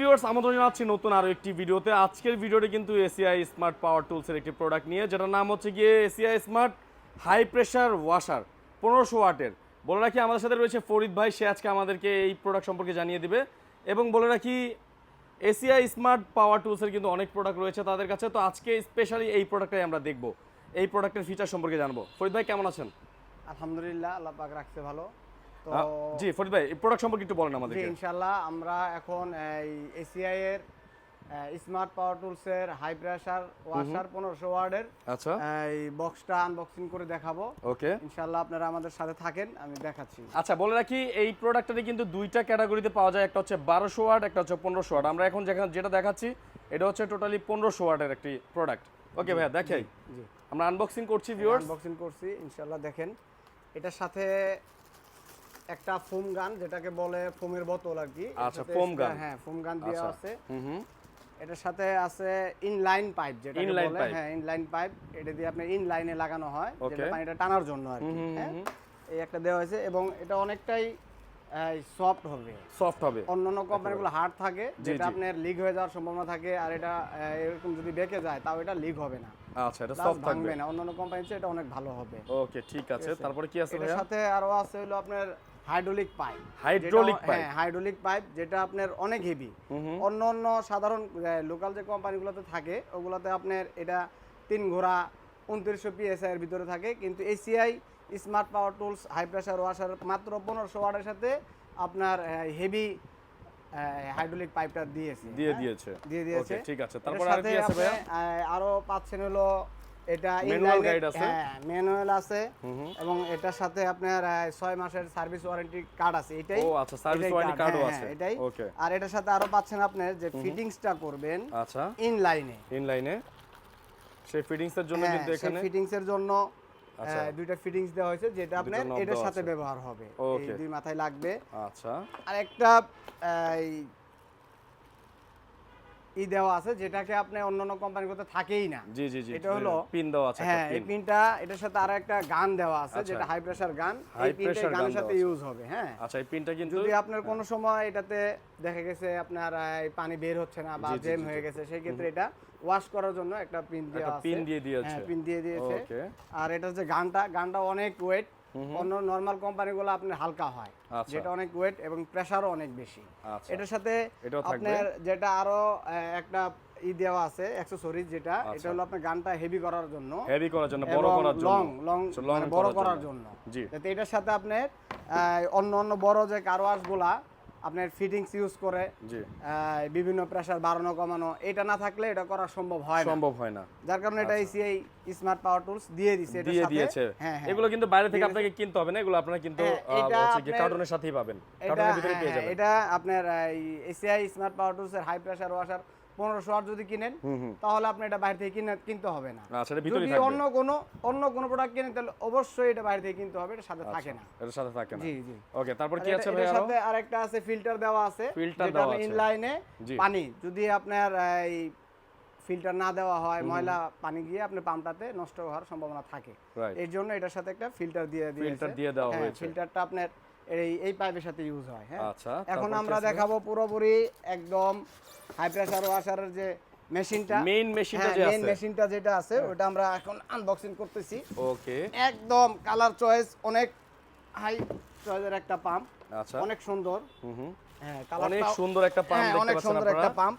Viewers আমন্ত্রণ জানাচ্ছি নতুন আরও একটি ভিডিওতে। আজকের ভিডিওটি কিন্তু এসিআই স্মার্ট পাওয়ার টুলসের একটি প্রোডাক্ট নিয়ে, যেটার নাম হচ্ছে গিয়ে ACI smart high pressure washer পনেরোশো ওয়াটের। বলে রাখি, আমাদের সাথে রয়েছে ফরিদ ভাই, সে আজকে আমাদেরকে এই প্রোডাক্ট সম্পর্কে জানিয়ে দিবে। এবং বলে রাখি এসিআই স্মার্ট পাওয়ার টুলসের কিন্তু অনেক প্রোডাক্ট রয়েছে তাদের কাছে। তো আজকে স্পেশালি এই প্রোডাক্টটাই আমরা দেখব। এই প্রোডাক্টের ফিচার সম্পর্কে জানব। ফরিদ ভাই, কেমন আছেন? আলহামদুলিল্লাহ, আল্লাহ পাক রাখছে ভালো। জি ফরিদ ভাই প্রোডাক্ট সম্পর্কে একটু বলেন জি আমাদেরকে ইনশাল্লাহ আমরা এখন এই এসিআই এর স্মার্ট পাওয়ার টুলস এর হাই প্রেসার ওয়াশার পনেরোশো ওয়ার্ডের আচ্ছা। এই বক্সটা আনবক্সিং করে দেখাবো। ওকে। ইনশাল্লাহ আপনারা আমাদের সাথে থাকেন আমি দেখাচ্ছি। আচ্ছা বলে রাখি এই প্রোডাক্টটাতে কিন্তু দুইটা ক্যাটাগরিতে পাওয়া যায় একটা হচ্ছে বারোশো ওয়াট একটা হচ্ছে পনেরোশো ওয়াট আমরা এখন যেখানে যেটা দেখাচ্ছি এটা হচ্ছে টোটালি পনেরোশো ওয়াটের একটি প্রোডাক্ট ওকে ভাইয়া দেখাই জি আমরা আনবক্সিং করছি ভিউয়ার্স আনবক্সিং করছি ইনশাল্লাহ দেখেন। এটার সাথে একটা ফোম গান যেটাকে বলে ফোমের বোতল আর কি। আচ্ছা, extra- gun। হ্যাঁ ফোম গান দেওয়া আচ্ছা। আছে। হুম হুম। এটার সাথে আছে ইনলাইন পাইপ যেটা বলে। হ্যাঁ ইনলাইন পাইপ এটা দিয়ে আপনি ইনলাইনে লাগানো হয় যেটা পানিটা টানার জন্য আর কি হ্যাঁ। এই একটা দেওয়া হয়েছে এবং এটা অনেকটাই সফট হবে। সফট হবে। অন্যান্য কোম্পানিগুলো হার্ড থাকে যেটা আপনার লিক হয়ে যাওয়ার সম্ভাবনা থাকে আর এটা এরকম যদি বেঁকে যায় তাও এটা লিক হবে না। আচ্ছা এটা সফট থাকবে। না। অন্যান্য কোম্পানির চেয়ে এটা অনেক ভালো হবে। ওকে ঠিক আছে। তারপরে কি আছে সাথে আরও আছে হলো আপনার হাইড্রোলিক পাইপ। Hydraulic pipe? হ্যাঁ হাইড্রোলিক পাইপ যেটা আপনার অনেক হেভি অন্য অন্য সাধারণ লোকাল যে কোম্পানিগুলোতে থাকে ওগুলোতে আপনার এটা তিন ঘোড়া উনত্রিশশো পিএসআই এর ভিতরে থাকে। কিন্তু ACI smart power tools high pressure washer মাত্র পনেরোশো ওয়াটের সাথে আপনার হেভি হাইড্রোলিক পাইপটা দিয়েছে। দিয়ে হ্যাঁ? দিয়েছে। দিয়ে দিয়েছে। ঠিক আছে। তারপরে আর কি আছে আরও পাচ্ছেন হলো এটা Manual inline-এ- আছে? হ্যাঁ ম্যানুয়াল আছে এবং এটার সাথে আপনার আহ, ছয় মাসের সার্ভিস ওয়ারেন্টি কার্ড আছে। এটাই ও, আচ্ছা, service এটাই warranty card, card ও হ্যাঁ, আছে। হ্যাঁ, এটাই. আর এটার সাথে আরও পাচ্ছেন আপনার যে ফিটিংসটা করবেন আচ্ছা। ইন লাইনে ইনলাইনে সেই ফিটিংস এর জন্য কিন্তু এখানে? ফিটিংস এর জন্য আচ্ছা। দুইটা ফিটিংস দেওয়া হয়েছে যেটা আপনার এটার সাথে ব্যবহার হবে। এই দুই মাথায় লাগবে। আচ্ছা। আর একটা এই, ই দেওয়া আছে যেটাকে আপনি অন্যান্য কোম্পানিগুলোতে থাকেই না। জি জি জি এটা হলো পিন দেওয়া আছে হ্যাঁ এই পিনটা এটার সাথে আরও একটা গান দেওয়া আছে আচ্ছা। যেটা হাই প্রেসার গান এই পিনটা গানের সাথে ইউজ হবে হ্যাঁ। আচ্ছা এই পিনটা কিন্তু যদি আপনার কোনো সময় এটাতে দেখা গেছে আপনার এই পানি বের হচ্ছে না বা জেম হয়ে গেছে সেই ক্ষেত্রে এটা ওয়াশ করার জন্য একটা পিন দেওয়া একটা আছে। পিন দিয়ে দিয়েছে। হ্যাঁ পিন দিয়ে দিয়েছে। আর এটা যে গানটা গানটা অনেক ওয়েট অন্য নর্মাল কোম্পানিগুলো আপনার হালকা হয়। আচ্ছা। যেটা অনেক ওয়েট এবং প্রেসারও অনেক বেশি। আচ্ছা। এটার সাথে আপনার যেটা আরও একটা ই দেওয়া আছে অ্যাকসেসরিজ যেটা আচ্ছা। এটা হলো আপনার গানটা হেভি করার জন্য। হেভি করার জন্য বড় করার জন্য। লং লং মানে বড় করার জন্য। জি। এটার সাথে আপনার অন্য অন্য বড় যে কারওয়াশগুলা আপনার ফিটিংস ইউজ করে বিভিন্ন প্রেসার বাড়ানো কমানো এটা না থাকলে এটা করা সম্ভব হয় সম্ভব হয় না। যার কারণে এটা এসিআই স্মার্ট পাওয়ার টুলস দিয়ে দিছে এটা দিয়ে সাথে। দিয়েছে। হ্যাঁ হ্যাঁ। এগুলো কিন্তু বাইরে থেকে আপনাকে কিনতে হবে না এগুলো আপনারা কিন্তু হ্যাঁ, কার্টুনের সাথেই পাবেন। এটা কার্টুনের ভিতরে হ্যাঁ, পেয়ে হ্যাঁ, যাবেন। এটা আপনার এসিআই স্মার্ট পাওয়ার টুলস এর হাই প্রেসার ওয়াশার পনেরোশো ওয়াট যদি কিনেন তাহলে আপনি এটা বাইরে থেকে কিনে কিনতে হবে না। আচ্ছা এটা যদি অন্য কোনো অন্য কোনো প্রোডাক্ট কিনেন তাহলে অবশ্যই এটা বাইরে থেকে কিনতে হবে এটা সাথে থাকে না। এর সাথে থাকে না। জি জি। ওকে তারপর কি আছে ভাই সাথে আরেকটা আছে ফিল্টার দেওয়া আছে যেটা দেওয়া আছে। ইনলাইনে পানি যদি আপনার এই ফিল্টার না দেওয়া হয় ময়লা পানি গিয়ে আপনার পাম্পটাতে নষ্ট হওয়ার সম্ভাবনা থাকে। এর জন্য এটার সাথে একটা ফিল্টার দিয়ে দিয়েছে। Filter দিয়ে দেওয়া হ্যাঁ, হয়েছে। ফিল্টারটা আপনার এই এই পাইপের সাথে ইউজ হয় হ্যাঁ? আচ্ছা এখন আমরা দেখাবো পুরোপুরি একদম হাই প্রেসার ওয়াশারের যে মেশিনটা মেইন মেশিনটা যে মেইন মেশিনটা যেটা আছে ওটা আমরা এখন আনবক্সিং করতেছি। ওকে একদম কালার চয়েস অনেক হাই চয়েসের একটা পাম্প আচ্ছা। অনেক সুন্দর। হুম হ্যাঁ অনেক সুন্দর একটা পাম্প হ্যাঁ, দেখতে অনেক সুন্দর একটা পাম্প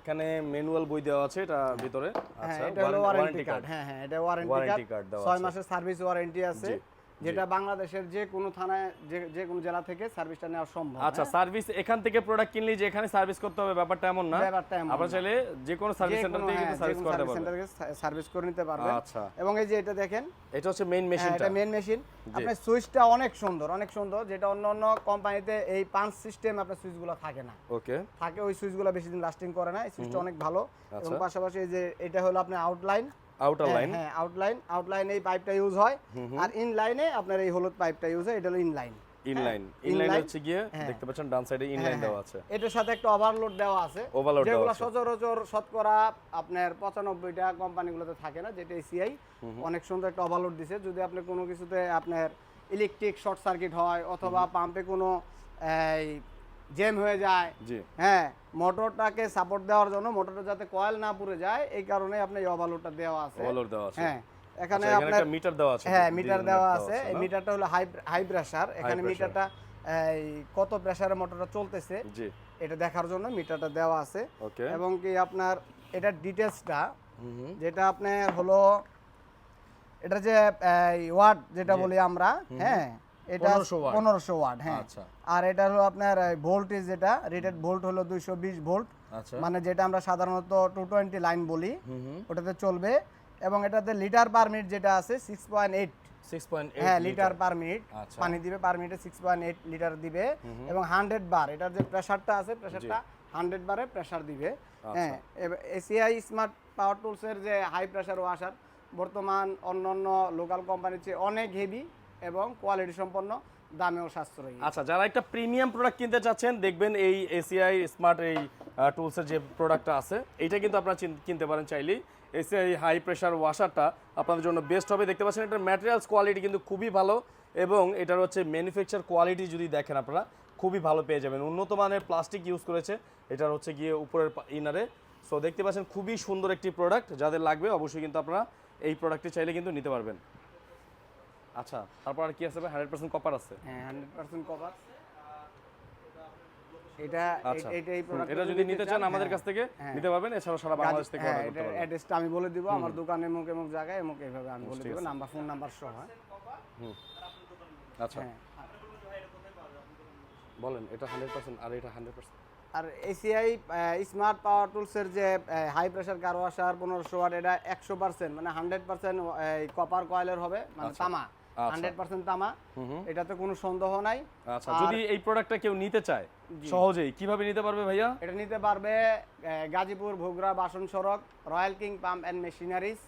এখানে ম্যানুয়াল বই দেওয়া আছে এটা ভিতরে। হ্যাঁ আচ্ছা এটা ওয়ারেন্টি কার্ড হ্যাঁ হ্যাঁ এটা ওয়ারেন্টি কার্ড card দেওয়া ছয় আছে। মাসের সার্ভিস ওয়ারেন্টি আছে। যেটা বাংলাদেশের যে কোনো থানায় যে যে কোনো জেলা থেকে সার্ভিসটা নেওয়া সম্ভব আচ্ছা সার্ভিস এখান থেকে প্রোডাক্ট কিনলে যে এখানে সার্ভিস করতে হবে ব্যাপারটা এমন না। ব্যাপারটা এমন আপনারা চাইলে যে কোনো সার্ভিস সেন্টার থেকে কিন্তু সার্ভিস করতে পারবেন। সেন্টার সার্ভিস করে নিতে পারবেন। আচ্ছা। এবং এই যে এটা দেখেন এটা হচ্ছে মেইন হ্যাঁ, মেশিনটা এটা মেন মেশিন আপনার সুইচটা অনেক সুন্দর অনেক সুন্দর যেটা অন্য অন্য কোম্পানিতে এই পাঁচ সিস্টেম আপনার সুইচগুলো থাকে না। ওকে। থাকে ওই সুইচগুলো বেশি দিন লাস্টিং করে না এই সুইচটা অনেক ভালো। এবং আচ্ছা। পাশাপাশি এই যে এটা হলো আপনার আউটলাইন আউটার লাইন হ্যাঁ আউটলাইন আউটলাইন এই পাইপটা ইউজ হয়। আর ইন লাইনে আপনার এই হলুদ পাইপটা ইউজ হয় এটা হলো ইনলাইন ইনলাইন হ্যাঁ, ইনলাইন হচ্ছে গিয়ে হ্যাঁ। দেখতে পাচ্ছেন ডান সাইডে ইনলাইন দেওয়া আছে। এটার সাথে একটা ওভারলোড দেওয়া আছে। দেওয়া যেগুলো সচরাচর শতকরা আপনার পঁচানব্বইটা কোম্পানিগুলোতে থাকে না যেটা এসিআই অনেক সুন্দর একটা ওভারলোড দিছে। যদি আপনি কোনো কিছুতে আপনার ইলেকট্রিক শর্ট সার্কিট হয় অথবা পাম্পে কোনো এই জ্যাম হয়ে যায়। হ্যাঁ মোটরটাকে সাপোর্ট দেওয়ার জন্য মোটরটা যাতে কয়েল না পুড়ে যায় এই কারণে আপনার এই ওভারলোডটা দেওয়া আছে। ওভারলোড দেওয়া আছে। হ্যাঁ এখানে আচ্ছা, আপনার মিটার দেওয়া আছে হ্যাঁ মিটার দেওয়া আছে। এই মিটারটা হলো হাই হাই প্রেসার এখানে। মিটারটা এই কত প্রেসারে মোটরটা চলতেছে জি। এটা দেখার জন্য মিটারটা দেওয়া আছে। ওকে এবং কি আপনার এটার ডিটেলসটা যেটা আপনার হলো এটা যে ওয়াট যেটা বলি আমরা হ্যাঁ এটা 1500 watt। পনেরোশো ওয়াট হ্যাঁ। আচ্ছা। আর এটা হলো আপনার ভোল্টেজ যেটা রেটেড ভোল্ট হলো দুইশো বিশ ভোল্ট আচ্ছা। মানে যেটা আমরা সাধারণত টু টোয়েন্টি লাইন বলি। ওটাতে চলবে। এবং এটাতে লিটার পার মিনিট যেটা আছে six point eight six point হ্যাঁ লিটার পার মিনিট। পানি দিবে পার মিনিটে সিক্স পয়েন্ট এইট লিটার দিবে। এবং হান্ড্রেড বার এটার যে প্রেশারটা আছে প্রেশারটা হান্ড্রেড বারে প্রেশার দিবে। আচ্ছা। হ্যাঁ এসিআই স্মার্ট পাওয়ার টুলসের যে হাই প্রেশার ওয়াশার বর্তমান অন্য অন্য লোকাল কোম্পানির চেয়ে অনেক হেভি এবং কোয়ালিটি সম্পন্ন, দামেও সাশ্রয়ী। আচ্ছা যারা একটা প্রিমিয়াম প্রোডাক্ট কিনতে চাচ্ছেন, দেখবেন এই এসিআই স্মার্ট এই টুলসের যে প্রোডাক্টটা আছে এইটা কিন্তু আপনারা কিনতে পারেন চাইলেই। এসিআই হাই প্রেশার ওয়াশারটা আপনাদের জন্য বেস্ট হবে। দেখতে পাচ্ছেন, এটার ম্যাটেরিয়ালস কোয়ালিটি কিন্তু খুবই ভালো এবং এটার হচ্ছে ম্যানুফ্যাকচার কোয়ালিটি যদি দেখেন আপনারা, খুবই ভালো পেয়ে যাবেন। উন্নত মানের প্লাস্টিক ইউজ করেছে, এটার হচ্ছে গিয়ে উপরের ইনারে সো দেখতে পাচ্ছেন, খুবই সুন্দর একটি প্রোডাক্ট যাদের লাগবে, অবশ্যই কিন্তু আপনারা এই প্রোডাক্টটি চাইলে কিন্তু নিতে পারবেন। আচ্ছা তারপর আর কি আছে হান্ড্রেড পার্সেন্ট কপার আছে? হ্যাঁ হান্ড্রেড পার্সেন্ট কভার এটা আচ্ছা। এটা এই প্রোডাক্ট এটা যদি নিতে চান আমাদের কাছ থেকে হ্যাঁ। নিতে পারবেন এছাড়াও সারা বাংলাদেশ থেকে হ্যাঁ অর্ডার করতে পারবেন। অ্যাড্রেসটা আমি বলে দিব আমার দোকানে মুখ এমুক জায়গায় এমুক এইভাবে আমি বলে দিব নাম্বার ফোন নাম্বার সহ হ্যাঁ। আচ্ছা। হ্যাঁ। বলেন এটা হান্ড্রেড পার্সেন্ট আর এটা হান্ড্রেড পার্সেন্ট আর এসিআই স্মার্ট পাওয়ার টুলসের যে হাই প্রেসার কার ওয়াশার পনেরোশো ওয়াট এটা একশো পার্সেন্ট মানে হান্ড্রেড পার্সেন্ট কপার কয়েলের হবে মানে তামা। আচ্ছা। হান্ড্রেড পার্সেন্ট তামা এটাতে কোনো সন্দেহ নাই। আচ্ছা যদি এই প্রোডাক্টটা কেউ নিতে চায় সহজেই কীভাবে নিতে পারবে ভাইয়া? এটা নিতে পারবে গাজীপুর ভোগরা বাসন সড়ক royal king pump and machineries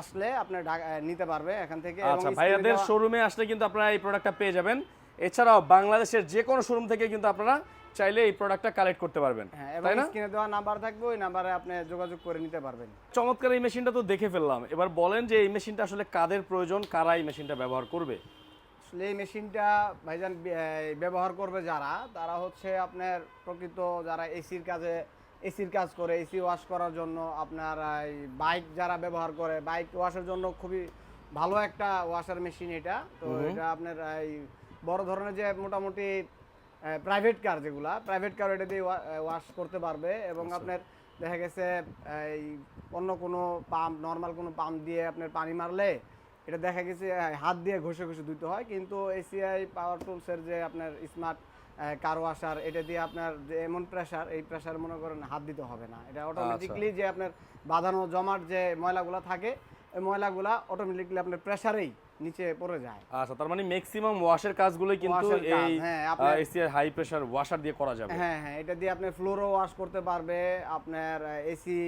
আসলে আপনার নিতে পারবে এখান থেকে। আচ্ছা ভাইয়াদের শোরুমে আসলে কিন্তু আপনারা এই প্রোডাক্টটা পেয়ে যাবেন। এছাড়াও বাংলাদেশের যে কোনো শোরুম থেকে কিন্তু আপনারা চাইলে এই প্রোডাক্টটা কালেক্ট করতে পারবেন হ্যাঁ তাই না? স্ক্রিনে দেওয়া নাম্বার থাকবে ওই নাম্বারে আপনি যোগাযোগ করে নিতে পারবেন। চমৎকার এই মেশিনটা তো দেখে ফেললাম। এবার বলেন যে এই মেশিনটা আসলে কাদের প্রয়োজন কারা এই মেশিনটা ব্যবহার করবে? আসলে এই মেশিনটা ভাইজান ব্যবহার করবে যারা তারা হচ্ছে আপনার প্রকৃত যারা এসির কাজে এসির কাজ করে এসি ওয়াশ করার জন্য আপনার এই বাইক যারা ব্যবহার করে বাইক ওয়াশের জন্য খুবই ভালো একটা ওয়াশার মেশিন এটা। তো এটা আপনার এই বড় ধরনের যে মোটামুটি প্রাইভেট কার যেগুলা প্রাইভেট কার এটা দিয়ে ওয়াশ করতে পারবে এবং আপনার দেখা গেছে এই অন্য কোনো পাম্প নর্মাল কোনো পাম্প দিয়ে আপনার পানি মারলে এটা দেখা গেছে হাত দিয়ে ঘষে ঘষে ধুতে হয়। কিন্তু এসিআই পাওয়ার টুলসের যে আপনার স্মার্ট কার ওয়াশার এটা দিয়ে আপনার যে এমন প্রেশার এই প্রেশার মনে করেন হাত দিতে হবে না। এটা অটোমেটিকলি যে আপনার বাঁধানো জমাট যে ময়লাগুলো থাকে এই ময়লাগুলা অটোমেটিকলি আপনার প্রেসারেই নিচে পড়ে যায়। আচ্ছা তার মানে ম্যাক্সিমাম ওয়াশের কাজগুলোই কিন্তু এই হ্যাঁ, এসিআর হাই প্রেসার ওয়াশার দিয়ে করা যাবে। হ্যাঁ হ্যাঁ এটা দিয়ে আপনি ফ্লোরও ওয়াশ করতে পারবে আপনার এসি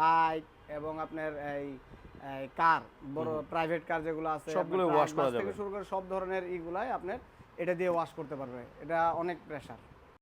বাইক এবং আপনার এই কার বড় প্রাইভেট কার যেগুলো আছে সবগুলো wash করা যাবে। শুরু করে সব ধরনের ইগুলাই আপনার এটা দিয়ে ওয়াশ করতে পারবে। এটা অনেক প্রেসার